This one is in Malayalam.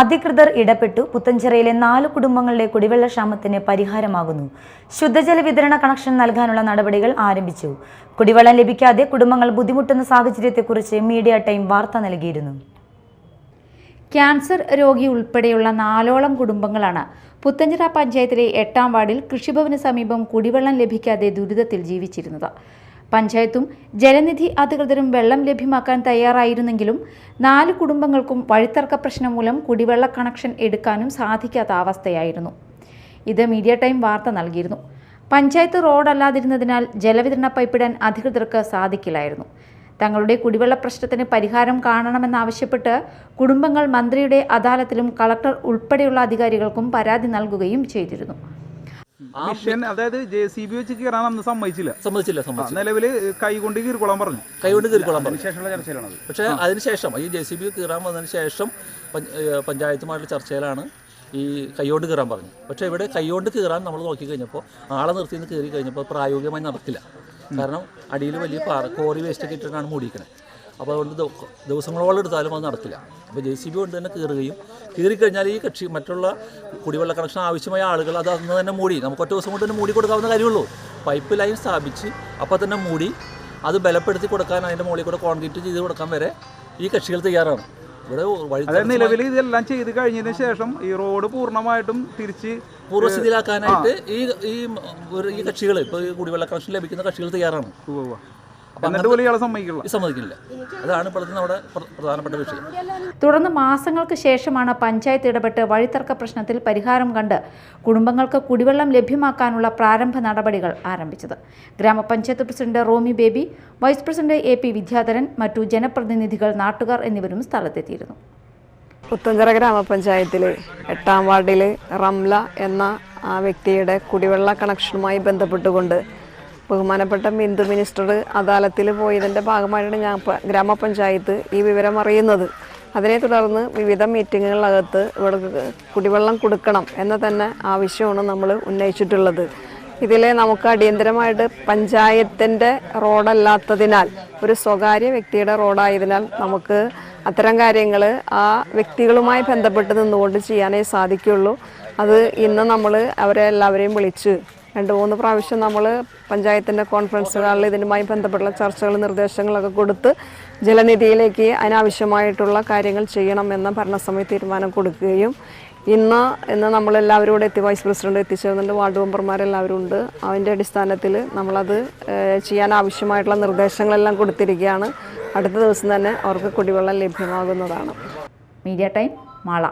അധികൃതർ ഇടപെട്ടു. പുത്തഞ്ചിറയിലെ നാല് കുടുംബങ്ങളുടെ കുടിവെള്ള ക്ഷാമത്തിന് പരിഹാരമാകുന്നു. ശുദ്ധജല വിതരണ കണക്ഷൻ നൽകാനുള്ള നടപടികൾ ആരംഭിച്ചു. കുടിവെള്ളം ലഭിക്കാതെ കുടുംബങ്ങൾ ബുദ്ധിമുട്ടുന്ന സാഹചര്യത്തെക്കുറിച്ച് മീഡിയ ടൈം വാർത്ത നൽകിയിരുന്നു. ക്യാൻസർ രോഗി ഉൾപ്പെടെയുള്ള നാലോളം കുടുംബങ്ങളാണ് പുത്തഞ്ചിറ പഞ്ചായത്തിലെ എട്ടാം വാർഡിൽ കൃഷിഭവന് സമീപം കുടിവെള്ളം ലഭിക്കാതെ ദുരിതത്തിൽ ജീവിച്ചിരുന്നത്. പഞ്ചായത്തും ജലനിധി അധികൃതരും വെള്ളം ലഭ്യമാക്കാൻ തയ്യാറായിരുന്നെങ്കിലും നാല് കുടുംബങ്ങൾക്കും വഴിത്തർക്ക പ്രശ്നം മൂലം കുടിവെള്ള കണക്ഷൻ എടുക്കാനും സാധിക്കാത്ത അവസ്ഥയായിരുന്നു. ഇത് മീഡിയ ടൈം വാർത്ത നൽകിയിരുന്നു. പഞ്ചായത്ത് റോഡല്ലാതിരുന്നതിനാൽ ജലവിതരണ പൈപ്പിടാൻ അധികൃതർക്ക് സാധിക്കില്ലായിരുന്നു. തങ്ങളുടെ കുടിവെള്ള പ്രശ്നത്തിന് പരിഹാരം കാണണമെന്നാവശ്യപ്പെട്ട് കുടുംബങ്ങൾ മന്ത്രിയുടെ അദാലത്തിലും കളക്ടർ ഉൾപ്പെടെയുള്ള അധികാരികൾക്കും പരാതി നൽകുകയും ചെയ്തിരുന്നു. മിഷൻ അതായത് ജെ സി ബി വെച്ച് കീറാൻ അന്ന് സമ്മതിച്ചില്ല. സമ്മതിച്ചില്ല സമ്മതിച്ചില്ല. നിലവിൽ കൈകൊണ്ട് കീറിക്കൊള്ളാൻ പറഞ്ഞു. കൈകൊണ്ട് കീറിക്കൊള്ളാൻ പറഞ്ഞു. ശേഷമുള്ള ചർച്ചയിലാണ് പക്ഷേ അതിനുശേഷം ഈ ജെ സി ബി കീറാൻ വന്നതിന് ശേഷം പഞ്ചായത്തുമായിട്ടുള്ള ചർച്ചയിലാണ് ഈ കൈകൊണ്ട് കീറാൻ പറഞ്ഞു പക്ഷേ ഇവിടെ കൈകൊണ്ട് കീറാൻ നമ്മൾ നോക്കി കഴിഞ്ഞപ്പോൾ ആളെ നിർത്തി നിന്ന് കീറി കഴിഞ്ഞപ്പോൾ പ്രായോഗികമായി നടക്കില്ല. കാരണം അടിയിൽ വലിയ പാറ കോറി വേസ്റ്റൊക്കെ ഇട്ടിട്ടാണ് മൂടിയിരിക്കുന്നത് അപ്പോൾ അതുകൊണ്ട് ദിവസങ്ങളോളം എടുത്താലും അത് നടക്കില്ല. അപ്പോൾ ജെ സി ബി കൊണ്ട് തന്നെ കീറുകയും കീറിക്കഴിഞ്ഞാൽ ഈ കക്ഷി മറ്റുള്ള കുടിവെള്ള കണക്ഷൻ ആവശ്യമായ ആളുകൾ അത് അന്ന് തന്നെ മൂടി നമുക്ക് ഒറ്റ ദിവസം കൊണ്ട് തന്നെ മൂടി കൊടുക്കാവുന്ന കാര്യമുള്ളൂ. പൈപ്പ് ലൈൻ സ്ഥാപിച്ച് അപ്പോൾ തന്നെ മൂടി അത് ബലപ്പെടുത്തി കൊടുക്കാൻ അതിന്റെ മുകളിൽ കൂടെ കോൺക്രീറ്റ് ചെയ്ത് കൊടുക്കാൻ വരെ ഈ കക്ഷികൾ തയ്യാറാണ്. ഇവിടെ വഴി നിലവിൽ ഇതെല്ലാം ചെയ്ത് കഴിഞ്ഞതിന് ശേഷം ഈ റോഡ് പൂർണമായിട്ടും തിരിച്ച് പൂർവസ്ഥിതിയിലാക്കാനായിട്ട് ഈ ഈ കക്ഷികൾ ഇപ്പോൾ ഈ കുടിവെള്ള കണക്ഷൻ ലഭിക്കുന്ന കക്ഷികൾ തയ്യാറാണ്. എന്നിട്ട് പോലും ഇയാളെ സമ്മതിക്കില്ല. അതാണ് ഇപ്പോഴത്തെ നമ്മുടെ പ്രധാനപ്പെട്ട വിഷയം. തുടർന്ന് മാസങ്ങൾക്ക് ശേഷമാണ് പഞ്ചായത്ത് ഇടപെട്ട് വഴിത്തർക്ക പ്രശ്നത്തിൽ പരിഹാരം കണ്ട് കുടുംബങ്ങൾക്ക് കുടിവെള്ളം ലഭ്യമാക്കാനുള്ള പ്രാരംഭ നടപടികൾ ആരംഭിച്ചത്. ഗ്രാമപഞ്ചായത്ത് president Romy Baby vice president A P Vidyadharan മറ്റു ജനപ്രതിനിധികൾ നാട്ടുകാർ എന്നിവരും സ്ഥലത്തെത്തിയിരുന്നു. പുത്തഞ്ചിറ ഗ്രാമപഞ്ചായത്തിൽ എട്ടാം വാർഡിൽ റംല എന്ന ആ വ്യക്തിയുടെ കുടിവെള്ള കണക്ഷനുമായി ബന്ധപ്പെട്ടുകൊണ്ട് ബഹുമാനപ്പെട്ട ബിന്ദു മിനിസ്റ്റർ അദാലത്തിൽ പോയതിന്റെ ഭാഗമായിട്ടാണ് ഞാൻ ഗ്രാമപഞ്ചായത്ത് ഈ വിവരം അറിയുന്നത്. അതിനെ തുടർന്ന് വിവിധ മീറ്റിങ്ങുകളകത്ത് ഇവിടെ കുടിവെള്ളം കൊടുക്കണം എന്ന തന്നെ ആവശ്യമാണ് നമ്മൾ ഉന്നയിച്ചിട്ടുള്ളത്. ഇതിൽ നമുക്ക് അടിയന്തരമായിട്ട് പഞ്ചായത്തിന്റെ റോഡല്ലാത്തതിനാൽ ഒരു സ്വകാര്യ വ്യക്തിയുടെ റോഡായതിനാൽ നമുക്ക് അത്തരം കാര്യങ്ങൾ ആ വ്യക്തികളുമായി ബന്ധപ്പെട്ട് നിന്നുകൊണ്ട് ചെയ്യാനേ സാധിക്കുള്ളൂ. അത് ഇന്ന് നമ്മൾ അവരെ എല്ലാവരെയും വിളിച്ച് രണ്ട് മൂന്ന് പ്രാവശ്യം നമ്മൾ പഞ്ചായത്തിന്റെ കോൺഫറൻസ് ഹാളിൽ ഇതിനുമായി ബന്ധപ്പെട്ടുള്ള ചർച്ചകൾ നിർദ്ദേശങ്ങളൊക്കെ കൊടുത്ത് ജലനിധിയിലേക്ക് അതിനാവശ്യമായിട്ടുള്ള കാര്യങ്ങൾ ചെയ്യണം എന്ന ഭരണസമിതി തീരുമാനം കൊടുക്കുകയും ഇന്ന് ഇന്ന് നമ്മളെല്ലാവരും കൂടെ എത്തി വൈസ് പ്രസിഡന്റ് എത്തിച്ചേർന്നുണ്ട് വാർഡ് മെമ്പർമാരെല്ലാവരും ഉണ്ട്. അതിന്റെ അടിസ്ഥാനത്തിൽ നമ്മളത് ചെയ്യാൻ ആവശ്യമായിട്ടുള്ള നിർദ്ദേശങ്ങളെല്ലാം കൊടുത്തിരിക്കുകയാണ്. അടുത്ത ദിവസം തന്നെ അവർക്ക് കുടിവെള്ളം ലഭ്യമാകുന്നതാണ്. Media time Mala.